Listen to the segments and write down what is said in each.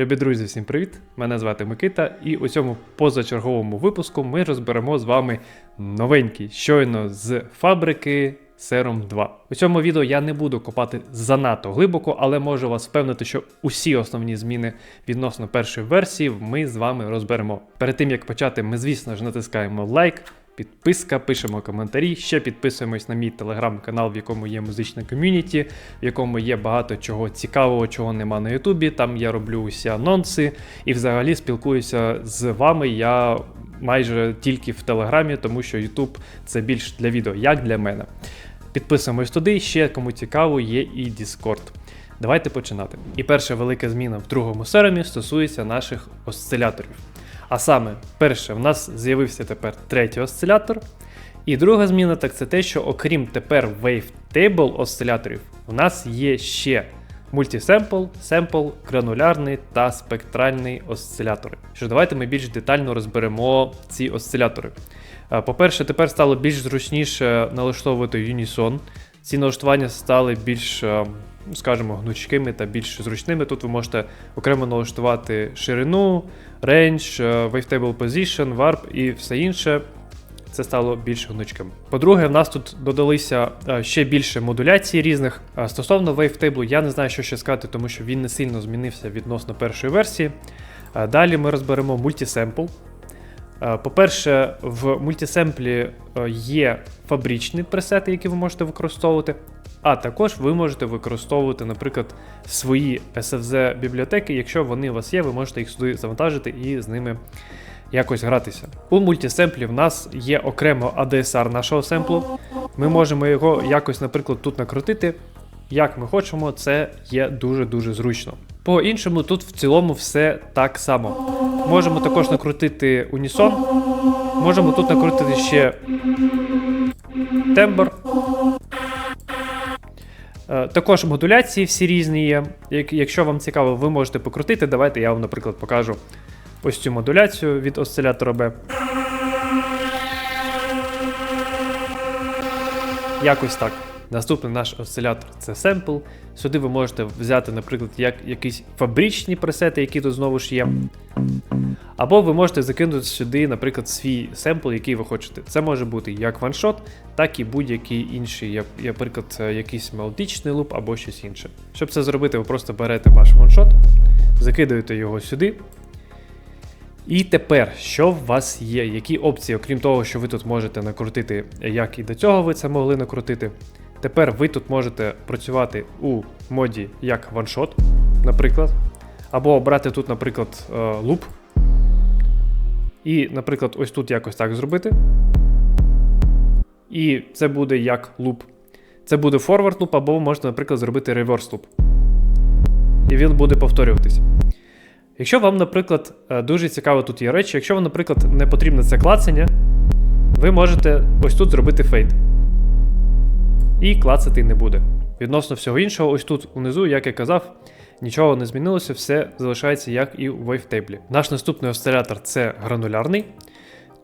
Любі друзі, всім привіт! Мене звати Микита, і у цьому позачерговому випуску ми розберемо з вами новенький, щойно з фабрики Serum 2. У цьому відео я не буду копати занадто глибоко, але можу вас впевнити, що усі основні зміни відносно першої версії ми з вами розберемо. Перед тим як почати, ми, звісно ж, натискаємо лайк. Підписка, пишемо коментарі, ще підписуємось на мій телеграм-канал, в якому є музична ком'юніті, в якому є багато чого цікавого, чого нема на Ютубі. Там я роблю усі анонси і взагалі спілкуюся з вами. Я майже тільки в Телеграмі, тому що Ютуб це більш для відео, як для мене. Підписуємось туди, ще кому цікаво, є і Discord. Давайте починати. І перша велика зміна в другому серемі стосується наших осциляторів. А саме, перше, в нас з'явився тепер третій осцилятор. І друга зміна так це те, що окрім тепер Wavetable осциляторів, у нас є ще мультисемпл, семпл, гранулярний та спектральний осцилятори. Що давайте ми більш детально розберемо ці осцилятори. Е, По-перше, тепер стало більш зручніше налаштовувати Юнісон. Ці налаштування стали більш, е, ну, скажімо, гнучкими та більш зручними. Тут ви можете окремо налаштувати ширину, range, е, wavetable position, warp і все інше. Це стало більш гнучким. По-друге, в нас тут додалися е, ще більше модуляцій різних. Е, Стосовно Wavetable, я не знаю, що ще сказати, тому що він не сильно змінився відносно першої версії. Далі ми розберемо мультисемпл. Е, По-перше, в мультисемплі е, є фабричні пресети, які ви можете використовувати. А також ви можете використовувати, наприклад, свої SFZ бібліотеки. Якщо вони у вас є, ви можете їх сюди завантажити і з ними якось гратися. У мультисемплі в нас є окремо ADSR нашого семплу. Ми можемо його якось, наприклад, тут накрутити. Як ми хочемо, це є дуже-дуже зручно. По іншому, тут в цілому все так само. Можемо також накрутити унісон. Можемо тут накрутити ще тембр. Е, Також модуляції всі різні є. Якщо вам цікаво, ви можете покрутити. Давайте я вам, наприклад, покажу ось цю модуляцію від осцилятора B. Якось так. Наступний наш осцилятор це семпл. Сюди ви можете взяти, наприклад, як якісь фабричні пресети, які тут знову ж є. Або ви можете закинути сюди, наприклад, свій семпл, який ви хочете. Це може бути як ваншот, так і будь-який інший, як, наприклад, якийсь мелодичний луп або щось інше. Щоб це зробити, ви просто берете ваш ваншот, закидаєте його сюди. І тепер, що в вас є? Які опції, окрім того, що ви тут можете накрутити, як і до цього ви це могли накрутити. Тепер ви тут можете працювати у моді як ваншот, наприклад. Або обрати тут, наприклад, е, луп. І, наприклад, ось тут якось так зробити. І це буде як луп. Це буде forward луп, або ви можете, наприклад, зробити reverse луп. І він буде повторюватись. Якщо вам, наприклад, е, дуже цікаво тут є речі, якщо вам, наприклад, не потрібне це клацання, ви можете ось тут зробити фейд. І клацати не буде. Відносно всього іншого, ось тут унизу, як я казав, нічого не змінилося, все залишається як і у Wavetable. Наш наступний осцилятор це гранулярний.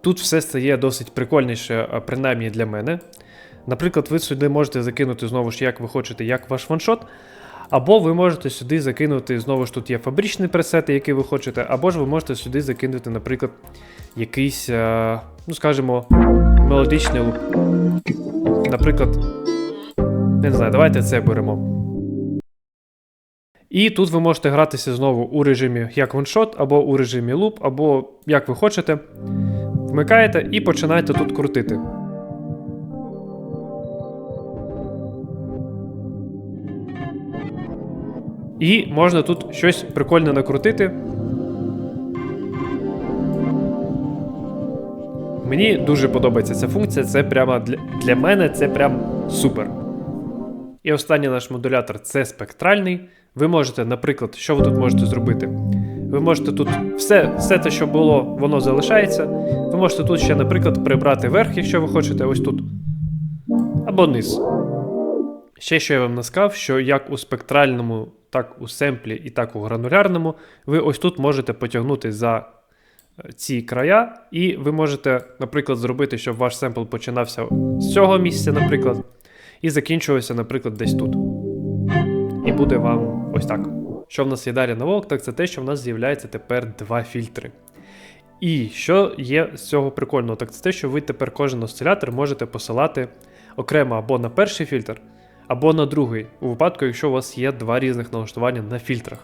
Тут все стає досить прикольніше, принаймні для мене. Наприклад, ви сюди можете закинути знову ж, як ви хочете, як ваш ваншот. Або ви можете сюди закинути, знову ж тут є фабричні пресети, які ви хочете, або ж ви можете сюди закинути, наприклад, якийсь, е, ну скажімо, мелодичний луп. Наприклад, не знаю, давайте це беремо. І тут ви можете гратися знову у режимі як ваншот, або у режимі луп, або як ви хочете. Вмикаєте і починаєте тут крутити. І можна тут щось прикольне накрутити. Мені дуже подобається ця функція, це прямо для, для мене це прям супер. І останній наш модулятор це спектральний. Ви можете, наприклад, що ви тут можете зробити? Ви можете тут все, все те, що було, воно залишається. Ви можете тут ще, наприклад, прибрати верх, якщо ви хочете, ось тут. Або низ. Ще що я вам не сказав, що як у спектральному, так у семплі і так у гранулярному, ви ось тут можете потягнути за е, ці края, і ви можете, наприклад, зробити, щоб ваш семпл починався з цього місця, наприклад, і закінчувався, наприклад, десь тут. І буде вам ось так. що в нас є далі нового, так це те, що в нас з'являється тепер два фільтри. І що є з цього прикольного, так це те, що ви тепер кожен осцилятор можете посилати окремо або на перший фільтр, або на другий, у випадку, якщо у вас є два різних налаштування на фільтрах.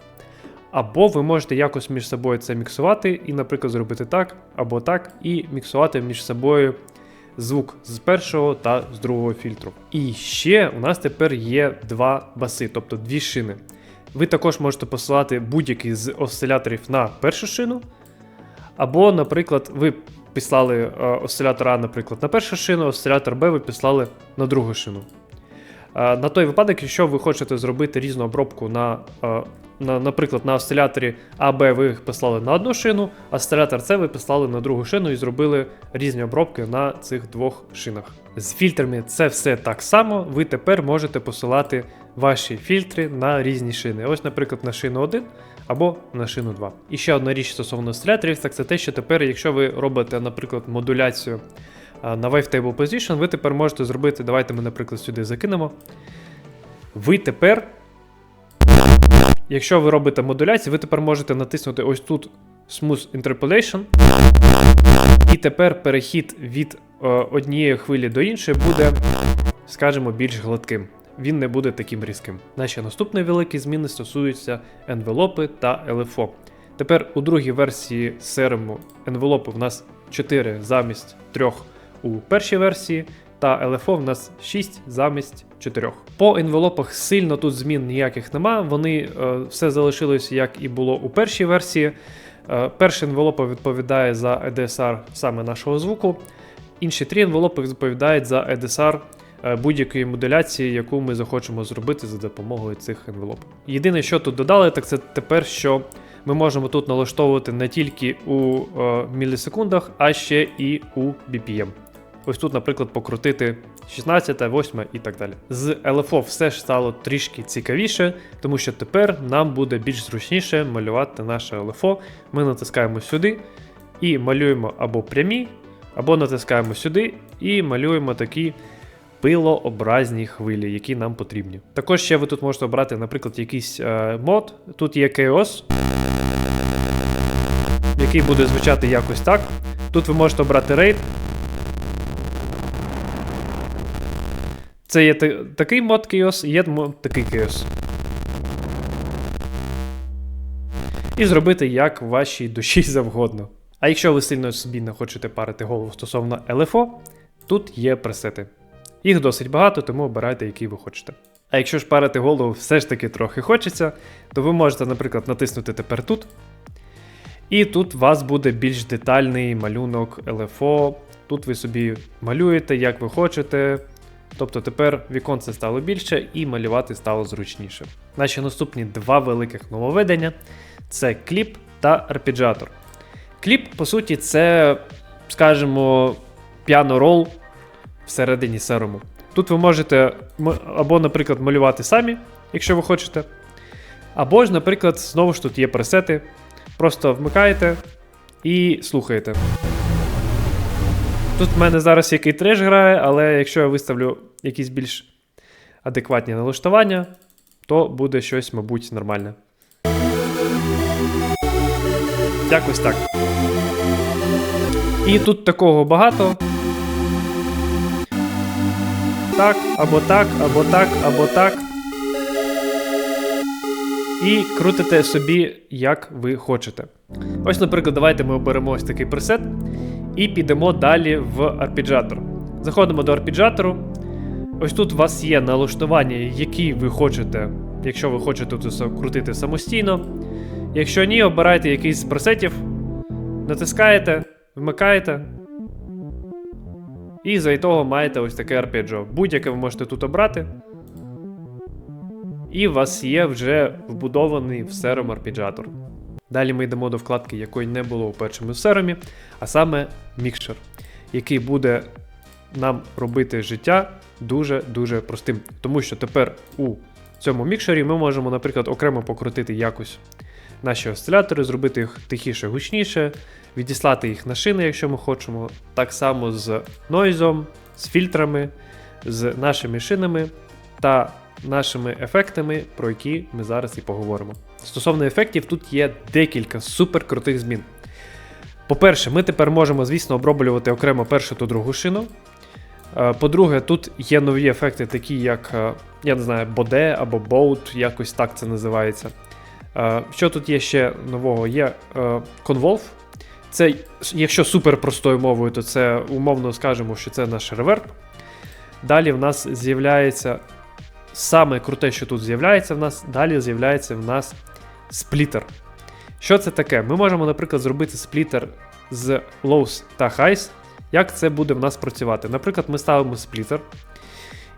Або ви можете якось між собою це міксувати і, наприклад, зробити так або так, і міксувати між собою звук з першого та з другого фільтру. І ще у нас тепер є два баси, тобто дві шини. Ви також можете посилати будь-який з осциляторів на першу шину. Або, наприклад, ви післали е, осцилятор А, наприклад, на першу шину, осцилятор Б ви післали на другу шину. Е, на той випадок, якщо ви хочете зробити різну обробку на, е, на наприклад, на осциляторі А, ви їх послали на одну шину, осцилятор С ви послали на другу шину і зробили різні обробки на цих двох шинах. З фільтрами це все так само. Ви тепер можете посилати ваші фільтри на різні шини. Ось, наприклад, на шину 1 або на шину 2. І ще одна річ стосовно осциляторів, так це те, що тепер, якщо ви робите, наприклад, модуляцію на Wavetable Position, ви тепер можете зробити, давайте ми, наприклад, сюди закинемо. Ви тепер, якщо ви робите модуляцію, ви тепер можете натиснути ось тут Smooth Interpolation. І тепер перехід від е, однієї хвилі до іншої буде, скажімо, більш гладким. Він не буде таким різким. Наші наступні великі зміни стосуються енвелопи та LFO. Тепер у другій версії серому енвелопи в нас 4 замість 3 у першій версії, та LFO в нас 6 замість 4. По енвелопах сильно тут змін ніяких нема. Вони е, все залишилося як і було у першій версії. Е, перший енвелопа відповідає за EDSR саме нашого звуку. Інші три енвелопи відповідають за EDSR е, будь-якої модуляції, яку ми захочемо зробити за допомогою цих енвелоп. Єдине, що тут додали, так це тепер, що ми можемо тут налаштовувати не тільки у е, мілісекундах, а ще і у BPM. Ось тут, наприклад, покрутити 16, 8 і так далі. З LFO все ж стало трішки цікавіше, тому що тепер нам буде більш зручніше малювати наше LFO. Ми натискаємо сюди і малюємо або прямі, або натискаємо сюди і малюємо такі пилообразні хвилі, які нам потрібні. Також ще ви тут можете обрати, наприклад, якийсь е, мод. Тут є Chaos, який буде звучати якось так. Тут ви можете обрати рейд. Це є такий мод Chaos, є мод такий Chaos. І зробити як вашій душі завгодно. А якщо ви сильно собі не хочете парити голову стосовно LFO, тут є пресети. Їх досить багато, тому обирайте, який ви хочете. А якщо ж парити голову все ж таки трохи хочеться, то ви можете, наприклад, натиснути тепер тут. І тут у вас буде більш детальний малюнок LFO. Тут ви собі малюєте, як ви хочете. Тобто тепер віконце стало більше і малювати стало зручніше. Наші наступні два великих нововведення це кліп та арпеджіатор. Кліп, по суті, це, скажімо, піано-рол всередині серуму. Тут ви можете або, наприклад, малювати самі, якщо ви хочете. Або ж, наприклад, знову ж тут є пресети. Просто вмикаєте і слухаєте. Тут в мене зараз який треш грає, але якщо я виставлю якісь більш адекватні налаштування, то буде щось, мабуть, нормальне. Якось так. І тут такого багато. Так, або так, або так, або так. І крутите собі, як ви хочете. Ось, наприклад, давайте ми оберемо ось такий пресет і підемо далі в арпеджіатор. Заходимо до арпеджіатору. Ось тут у вас є налаштування, які ви хочете, якщо ви хочете тут крутити самостійно. Якщо ні, обирайте якийсь з пресетів, натискаєте, вмикаєте. І за того маєте ось таке арпеджіо. Будь-яке ви можете тут обрати. І у вас є вже вбудований в серум арпеджіатор. Далі ми йдемо до вкладки, якої не було у першому серумі, а саме мікшер, який буде нам робити життя дуже-дуже простим. Тому що тепер у цьому мікшері ми можемо, наприклад, окремо покрутити якось наші осцилятори, зробити їх тихіше, гучніше, відіслати їх на шини, якщо ми хочемо. Так само з нойзом, з фільтрами, з нашими шинами та нашими ефектами, про які ми зараз і поговоримо. Стосовно ефектів, тут є декілька супер крутих змін. По-перше, ми тепер можемо, звісно, оброблювати окремо першу та другу шину. Е, По-друге, тут є нові ефекти, такі як, е, я не знаю, боде або боут, якось так це називається. Е, Що тут є ще нового? Є Convolve. Це, якщо супер простою мовою, то це умовно скажемо, що це наш реверб. Далі в нас з'являється саме круте, що тут з'являється в нас, далі з'являється в нас сплітер. Що це таке? Ми можемо, наприклад, зробити сплітер з lows та highs. Як це буде в нас працювати? Наприклад, ми ставимо сплітер.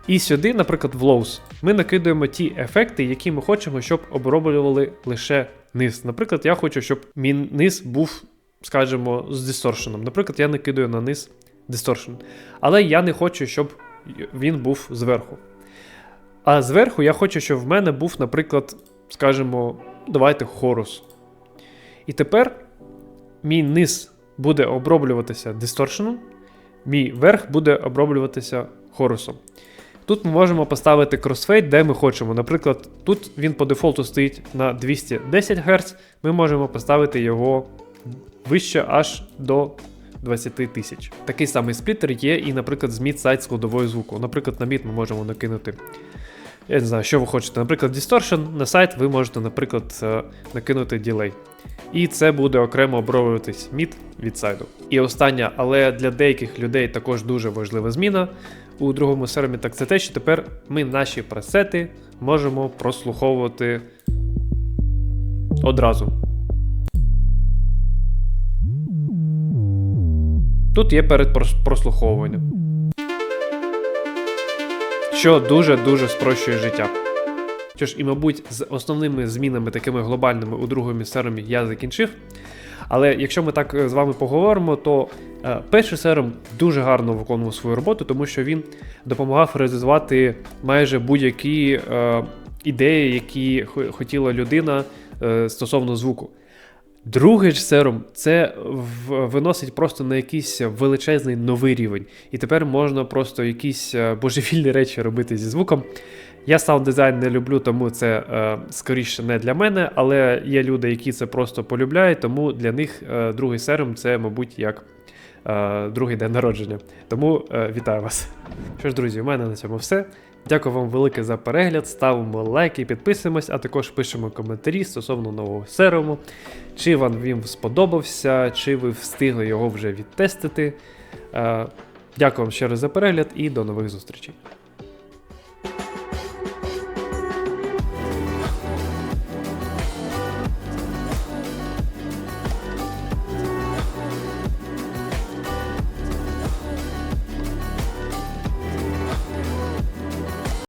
І сюди, наприклад, в lows, ми накидуємо ті ефекти, які ми хочемо, щоб оброблювали лише низ. Наприклад, я хочу, щоб мій низ був, скажімо, з дисторшеном. Наприклад, я накидую на низ дисторшн. Але я не хочу, щоб він був зверху. А зверху я хочу, щоб в мене був, наприклад, скажімо, давайте хорус. І тепер мій низ буде оброблюватися дисторшеном, мій верх буде оброблюватися хорусом. Тут ми можемо поставити кросфейд, де ми хочемо. Наприклад, тут він по дефолту стоїть на 210 Гц, ми можемо поставити його вище аж до 20 тисяч. Такий самий сплітер є і, наприклад, з мід-сайт складовою звуку. Наприклад, на мід ми можемо накинути. Я не знаю, що ви хочете. Наприклад, distortion, на сайт ви можете, наприклад, е, накинути ділей. І це буде окремо оброблюватись мід від сайду. І остання, але для деяких людей також дуже важлива зміна у другому серві, так це те, що тепер ми наші пресети можемо прослуховувати одразу. Тут є передпрослуховування. Що дуже-дуже спрощує життя. Що ж, і, мабуть, з основними змінами, такими глобальними у другому серумі я закінчив. Але якщо ми так е, з вами поговоримо, то е, перший серум дуже гарно виконував свою роботу, тому що він допомагав реалізувати майже будь-які е, ідеї, які хо- хотіла людина стосовно звуку. Другий ж серум це виносить просто на якийсь величезний новий рівень. І тепер можна просто якісь е, божевільні речі робити зі звуком. Я саунд дизайн не люблю, тому це е, скоріше не для мене, але є люди, які це просто полюбляють, тому для них е, другий серум це, мабуть, як другий день народження. Тому вітаю вас. Що ж, друзі, у мене на цьому все. Дякую вам велике за перегляд. Ставимо лайки, підписуємось, а також пишемо коментарі стосовно нового серуму. Чи вам він сподобався, чи ви встигли його вже відтестити. Е, Дякую вам ще раз за перегляд і до нових зустрічей.